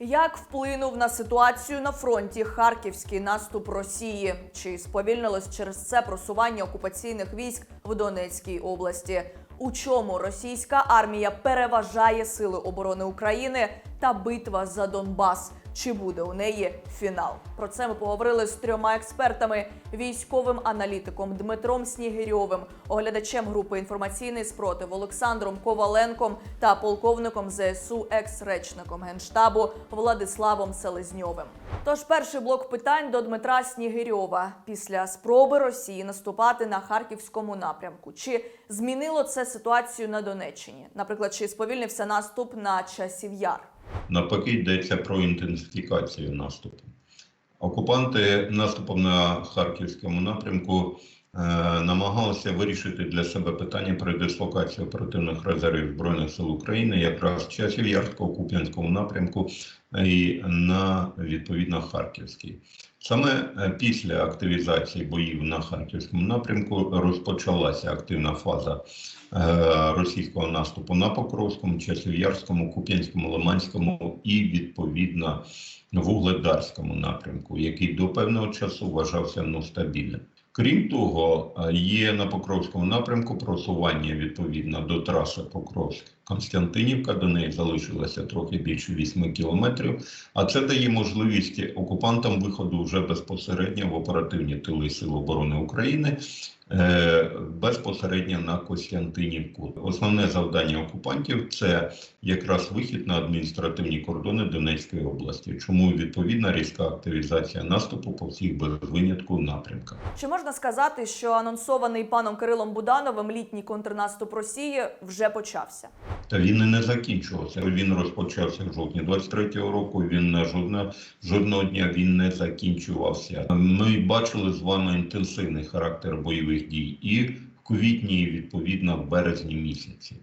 Як вплинув на ситуацію на фронті харківський наступ Росії? Чи сповільнилось через це просування окупаційних військ в Донецькій області? У чому російська армія переважає сили оборони України та битва за Донбас? Чи буде у неї фінал? Про це ми поговорили з трьома експертами: військовим аналітиком Дмитром Снігирьовим, оглядачем групи інформаційний спротив Олександром Коваленком та полковником ЗСУ, екс-речником генштабу Владиславом Селезньовим. Тож перший блок питань до Дмитра Снігирьова після спроби Росії наступати на харківському напрямку. Чи змінило це ситуацію на Донеччині? Наприклад, чи сповільнився наступ на часів яр? Навпаки, йдеться про інтенсифікацію наступу. Окупанти наступом на харківському напрямку е, намагалися вирішити для себе питання про дислокацію оперативних резервів Збройних сил України якраз в часів Ярського Куп'янському напрямку і на відповідно Харківський. Саме е, після активізації боїв на харківському напрямку розпочалася активна фаза е, російського наступу на Покровському, Часів'ярському, Куп'янському, Лиманському і відповідно Вугледарському напрямку, який до певного часу вважався ну, стабільним. Крім того, е, є на Покровському напрямку просування відповідно до траси Покровськ-Константинівка. До неї залишилося трохи більше 8 кілометрів. А це дає можливість окупантам виходу вже безпосередньо в оперативні тили Сил оборони України безпосередньо на Костянтинівку. Основне завдання окупантів це якраз вихід на адміністративні кордони Донецької області. Чому відповідна різка активізація наступу по всіх без винятку напрямках. Чи можна сказати, що анонсований паном Кирилом Будановим літній контрнаступ Росії вже почався? Та він і не закінчувався. Він розпочався в жовтні 23-го року. Він на жодного жодного дня він не закінчувався. Ми бачили з вами інтенсивний характер бойових дій і в квітні, відповідно в березні місяці.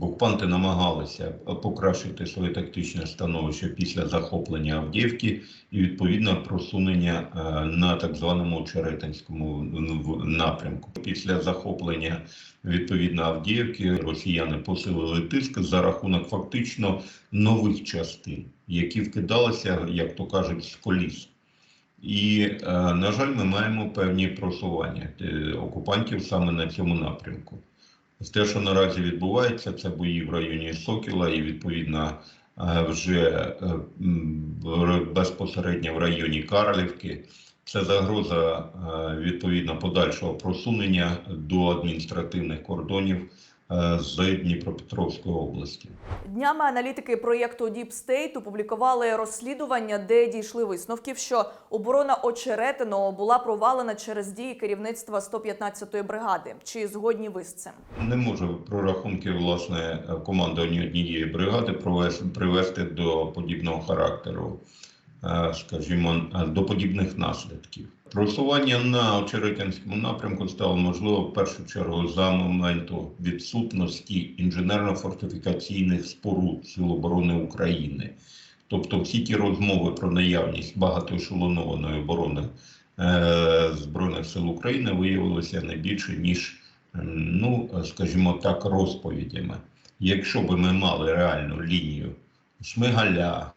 Окупанти намагалися покращити своє тактичне становище після захоплення Авдіївки і відповідно просунення е, на так званому Очеретинському в- напрямку. Після захоплення відповідно Авдіївки росіяни посилили тиск за рахунок фактично нових частин, які вкидалися, як то кажуть, з коліс. І, е, на жаль, ми маємо певні просування е, окупантів саме на цьому напрямку. Те, що наразі відбувається, це бої в районі Сокіла і відповідно е, вже безпосередньо в районі Карлівки. Це загроза відповідно подальшого просунення до адміністративних кордонів з Дніпропетровської області. Днями аналітики проєкту Deep State опублікували розслідування, де дійшли висновків, що оборона Очеретиного була провалена через дії керівництва 115-ї бригади. Чи згодні ви з цим? Не можу прорахунки власне командування однієї бригади привести до подібного характеру, е, скажімо, е, до подібних наслідків. Просування на Очеретинському напрямку стало можливо в першу чергу за моменту відсутності інженерно-фортифікаційних споруд Сил оборони України. Тобто всі ті розмови про наявність багатоешелонованої оборони е, Збройних сил України виявилися не більше ніж ну, скажімо так, розповідями. Якщо би ми мали реальну лінію Шмигаля, е,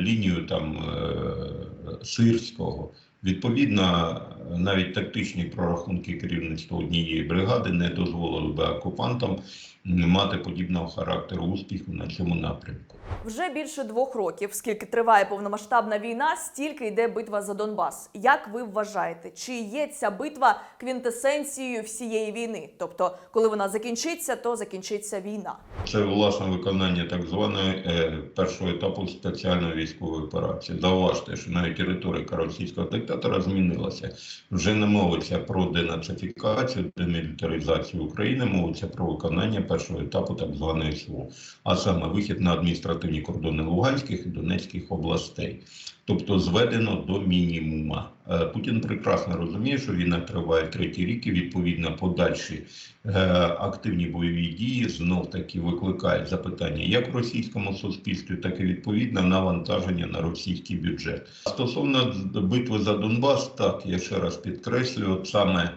лінію там е, Сирського, відповідно, навіть тактичні прорахунки керівництва однієї бригади не дозволили би окупантам мати подібного характеру успіху на цьому напрямку. Вже більше двох років, скільки триває повномасштабна війна, стільки йде битва за Донбас. Як ви вважаєте, чи є ця битва квінтесенцією всієї війни? Тобто, коли вона закінчиться, то закінчиться війна. Це власне виконання так званої е, першого етапу спеціальної військової операції. Зауважте, що навіть риторика російського диктатора змінилася. Вже не мовиться про денацифікацію, демілітаризацію України, мовиться про виконання першого етапу так званої СВО, а саме вихід на адміністративні кордони Луганських і Донецьких областей. Тобто зведено до мінімума. Е, Путін прекрасно розуміє, що війна триває третій рік, і відповідно подальші е, активні бойові дії знов таки викликають запитання як в російському суспільстві, так і відповідно навантаження на російський бюджет. Стосовно битви за Донбас, так я ще раз підкреслюю, саме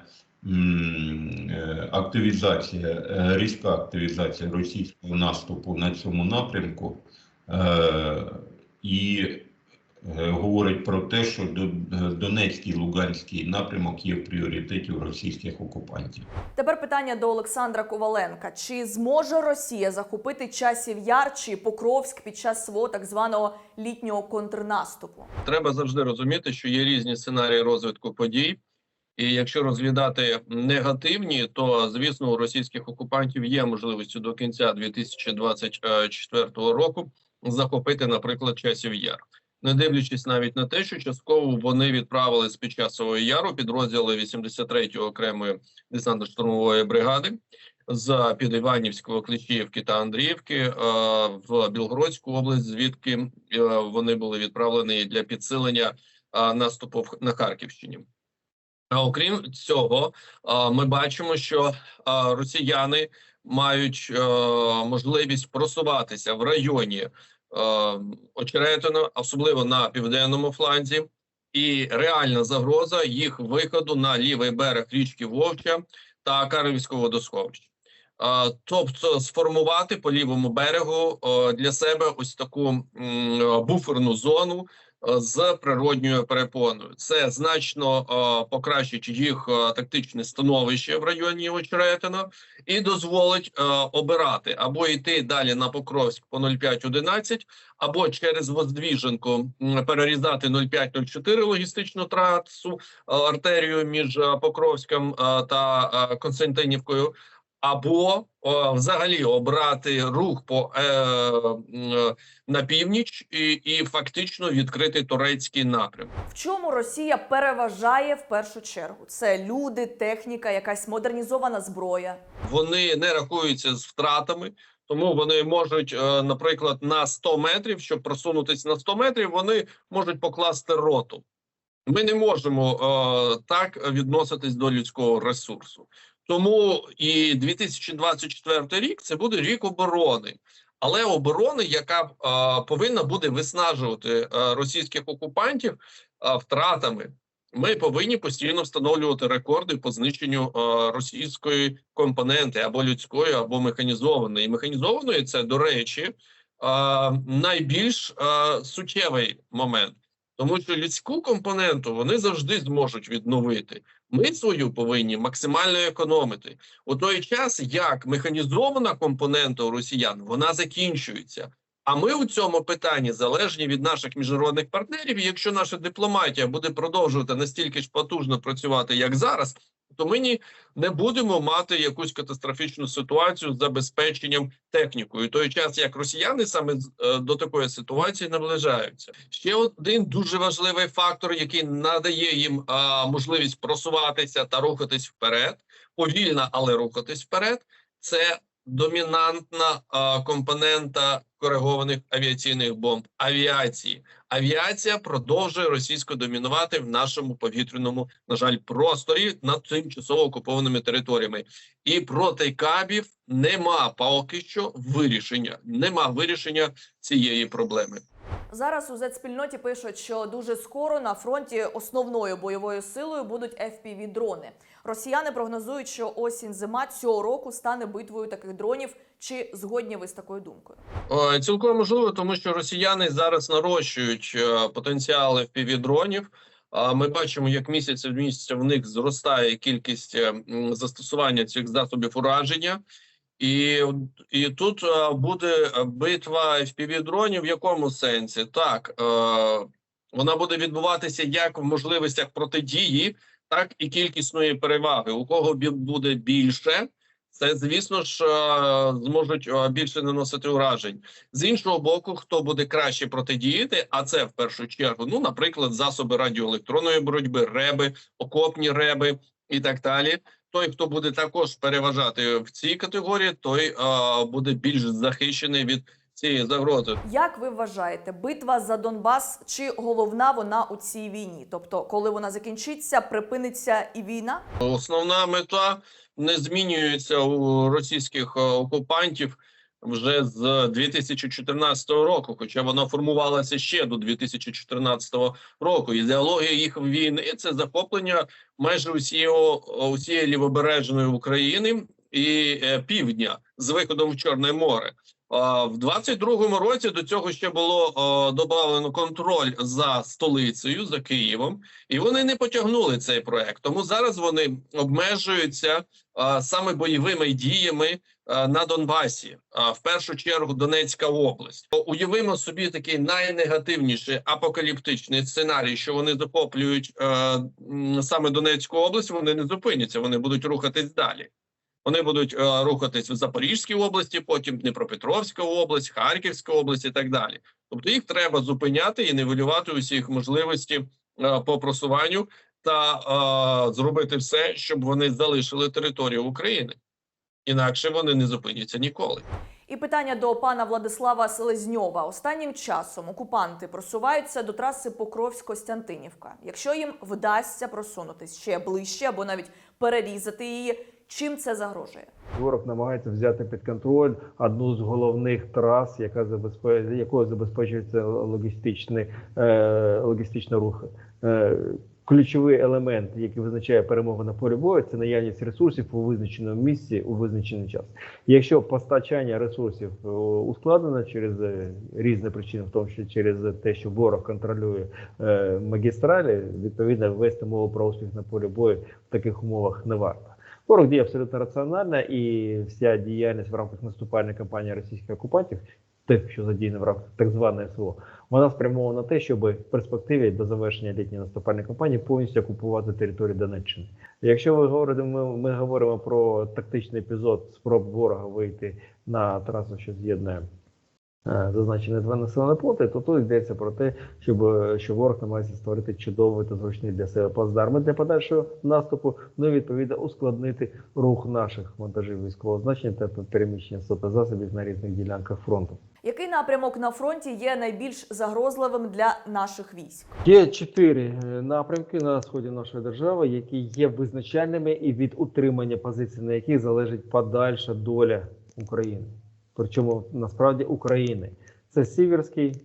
е, активізація, різка активізація російського наступу на цьому напрямку. Е, і е, говорить про те, що До- е, Донецький Луганський напрямок є в пріоритеті у російських окупантів. Тепер питання до Олександра Коваленка: чи зможе Росія захопити часів Яр чи Покровськ під час свого так званого літнього контрнаступу? треба завжди розуміти, що є різні сценарії розвитку подій. І якщо розглядати негативні, то звісно у російських окупантів є можливістю до кінця 2024 року захопити, наприклад, часів яр, не дивлячись навіть на те, що частково вони відправили з під часового яру підрозділи 83-ї окремої десантно-штурмової бригади з під Іванівського, Клещіївки та Андріївки е, в Білгородську область, звідки е, вони були відправлені для підсилення е, наступу на Харківщині. Окрім цього, ми бачимо, що росіяни мають е, можливість просуватися в районі е, Очеретина, особливо на південному фланзі, і реальна загроза їх виходу на лівий берег річки Вовча та Карівського водосховища. Тобто сформувати по лівому берегу е, для себе ось таку буферну зону з природньою перепоною. Це значно е, покращить їх е, тактичне становище в районі Очеретина і дозволить е, обирати або йти далі на Покровськ по 0511, або через Воздвіженку перерізати 0504 логістичну трасу артерію між Покровськом е, та Константинівкою. Або о, взагалі обрати рух по е, е, на північ і, і фактично відкрити турецький напрям. В чому Росія переважає в першу чергу? Це люди, техніка, якась модернізована зброя. Вони не рахуються з втратами, тому вони можуть, е, наприклад, на 100 метрів, щоб просунутися на 100 метрів, вони можуть покласти роту. Ми не можемо е, так відноситись до людського ресурсу. Тому і 2024 рік це буде рік оборони, але оборони, яка е, повинна буде виснажувати е, російських окупантів е, втратами. Ми повинні постійно встановлювати рекорди по знищенню е, російської компоненти або людської, або механізованої. Механізованої це, до речі, е, найбільш е, суттєвий момент, тому що людську компоненту вони завжди зможуть відновити. Ми свою повинні максимально економити у той час, як механізована компонента у росіян вона закінчується. А ми у цьому питанні залежні від наших міжнародних партнерів. І якщо наша дипломатія буде продовжувати настільки ж потужно працювати, як зараз, то ми ні, не будемо мати якусь катастрофічну ситуацію з забезпеченням технікою. Той час як росіяни саме е, до такої ситуації наближаються. Ще один дуже важливий фактор, який надає їм а, можливість просуватися та рухатись вперед, повільно, але рухатись вперед. Це домінантна а, компонента коригованих авіаційних бомб авіації. Авіація продовжує російсько домінувати в нашому повітряному, на жаль, просторі над тимчасово окупованими територіями. І проти кабів нема поки що вирішення. Нема вирішення цієї проблеми. Зараз у Z-спільноті пишуть, що дуже скоро на фронті основною бойовою силою будуть fpv дрони. Росіяни прогнозують, що осінь зима цього року стане битвою таких дронів. Чи згодні ви з такою думкою? Е, Цілком можливо, тому що росіяни зараз нарощують е, потенціал FPV-дронів. А Ми бачимо, як місяць в місяць в них зростає кількість е, застосування цих засобів ураження. І, і тут е, буде битва FPV-дронів в якому сенсі? Так, е, вона буде відбуватися як в можливостях протидії, так і кількісної переваги. У кого буде більше, це звісно ж е, зможуть е, більше наносити уражень. З іншого боку, хто буде краще протидіяти, а це в першу чергу, ну, наприклад, засоби радіоелектронної боротьби, реби, окопні реби і так далі. Той, хто буде також переважати в цій категорії, той е, буде більш захищений від цієї загрози. Як ви вважаєте, битва за Донбас чи головна вона у цій війні? Тобто, коли вона закінчиться, припиниться і війна? Основна мета не змінюється у російських окупантів вже з 2014 року, хоча вона формувалася ще до 2014 року. Ідеологія їх війни це захоплення майже усієї, усієї лівобережної України і е, півдня з виходом в Чорне море. В 22-му році до цього ще було додано контроль за столицею, за Києвом, і вони не потягнули цей проект. Тому зараз вони обмежуються саме бойовими діями на Донбасі, а в першу чергу Донецька область. Уявимо собі такий найнегативніший апокаліптичний сценарій, що вони захоплюють е, саме Донецьку область. Вони не зупиняться, вони будуть рухатись далі. Вони будуть е, рухатись в Запорізькій області, потім Дніпропетровська область, Харківська область і так далі. Тобто їх треба зупиняти і нивелювати усі їх можливості е, по просуванню та е, зробити все, щоб вони залишили територію України. Інакше вони не зупиняться ніколи. І питання до пана Владислава Селезньова. Останнім часом окупанти просуваються до траси Покровськ-Костянтинівка. Якщо їм вдасться просунутись ще ближче або навіть перерізати її, чим це загрожує? Ворог намагається взяти під контроль одну з головних трас, яка забезпечує, якою забезпечується логістичний, е, рух. Е, ключовий елемент, який визначає перемогу на полі бою, це наявність ресурсів у визначеному місці у визначений час. Якщо постачання ресурсів е, ускладнено через е, різні причини, в тому числі через те, що ворог контролює магістралі, відповідно вести мову про успіх на полі бою в таких умовах не варто. Ворог діє абсолютно раціонально, і вся діяльність в рамках наступальної кампанії російських окупантів, те, що задіяно в рамках так званої СВО, вона спрямована на те, щоб в перспективі до завершення літньої наступальної кампанії повністю окупувати територію Донеччини. Якщо ви говорите, ми, ми говоримо про тактичний епізод спроб ворога вийти на трасу, що з'єднує зазначені два населені пункти, то тут йдеться про те, щоб е, що ворог намагається створити чудовий та зручний для себе плацдарми для подальшого наступу, ну і відповідно ускладнити рух наших вантажів військового значення та переміщення засобів на різних ділянках фронту. Який напрямок на фронті є найбільш загрозливим для наших військ? Є чотири е, напрямки на сході нашої держави, які є визначальними, і від утримання позицій, на яких залежить подальша доля України. Причому насправді України це Сіверський,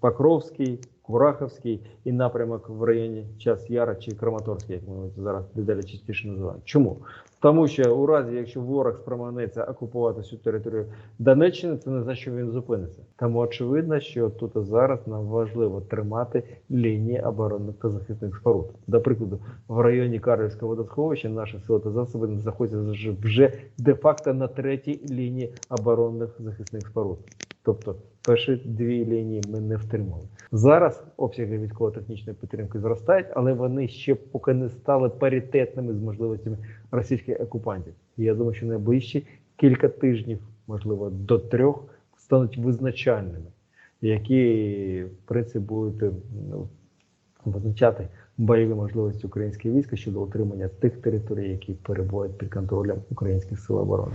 Покровський, Кураховський і напрямок в районі Час Яра чи Краматорський, як ми зараз дедалі частіше називаємо. Чому? Тому що у разі, якщо ворог спромагнеться окупувати всю територію Донеччини, це не значить, що він зупиниться. Тому очевидно, що тут і зараз нам важливо тримати лінії оборонних та захисних споруд. До прикладу, в районі Карлівського водосховища наші сили та засоби знаходяться вже- вже де-факто на третій лінії оборонних захисних споруд. Тобто перші дві лінії ми не втримали. Зараз обсяги військово-технічної підтримки зростають, але вони ще поки не стали паритетними з можливостями російських окупантів. І я думаю, що найближчі кілька тижнів, можливо, до трьох, стануть визначальними, які в принципі будуть ну, визначати бойові можливості українських військ щодо утримання тих територій, які перебувають під контролем українських сил оборони.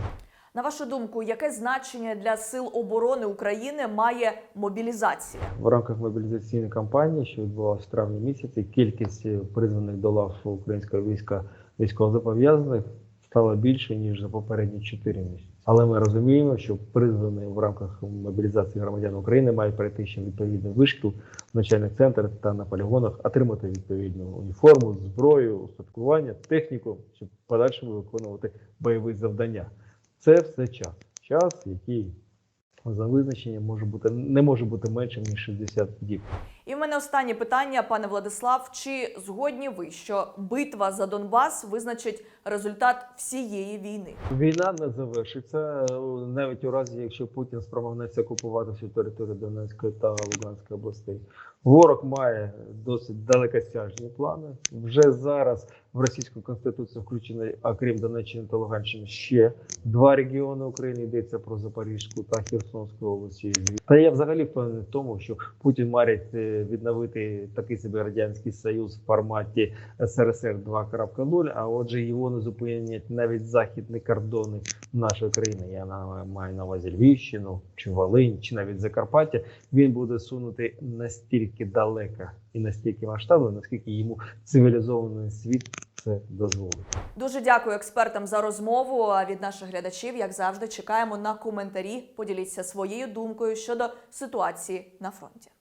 На вашу думку, яке значення для сил оборони України має мобілізація? В рамках мобілізаційної кампанії, що відбувалася в травні місяці, кількість е, призваних до лав українського війська військовозобов'язаних стала більше ніж за попередні 4 місяці. Але ми розуміємо, що призвані в рамках мобілізації громадян України мають пройти ще відповідний вишкіл в начальних центрах та на полігонах, отримати відповідну уніформу, зброю, устаткування, техніку, щоб в подальшому виконувати бойові завдання. Це все час. Час, який за визначенням може бути не може бути меншим ніж 60 діб. І в мене останнє питання, пане Владислав. Чи згодні ви, що битва за Донбас визначить результат всієї війни? Війна не завершиться е, навіть у разі, якщо Путін спромагнеться окупувати всю територію Донецької та Луганської областей. Ворог має досить далекосяжні плани. Вже зараз в російську конституцію включено, окрім Донеччини та Луганщини, ще два регіони України. Йдеться про Запорізьку та Херсонську області. Та я взагалі впевнений в тому, що Путін марить е, відновити такий собі радянський союз в форматі СРСР 2.0, а отже, його не зупинять навіть західні кордони нашої країни. Я маю на увазі Львівщину, чи Волинь, чи навіть Закарпаття. Він буде сунути настільки далеко і настільки масштабно, наскільки йому цивілізований світ це дозволить. Дуже дякую експертам за розмову. А від наших глядачів, як завжди, чекаємо на коментарі. Поділіться своєю думкою щодо ситуації на фронті.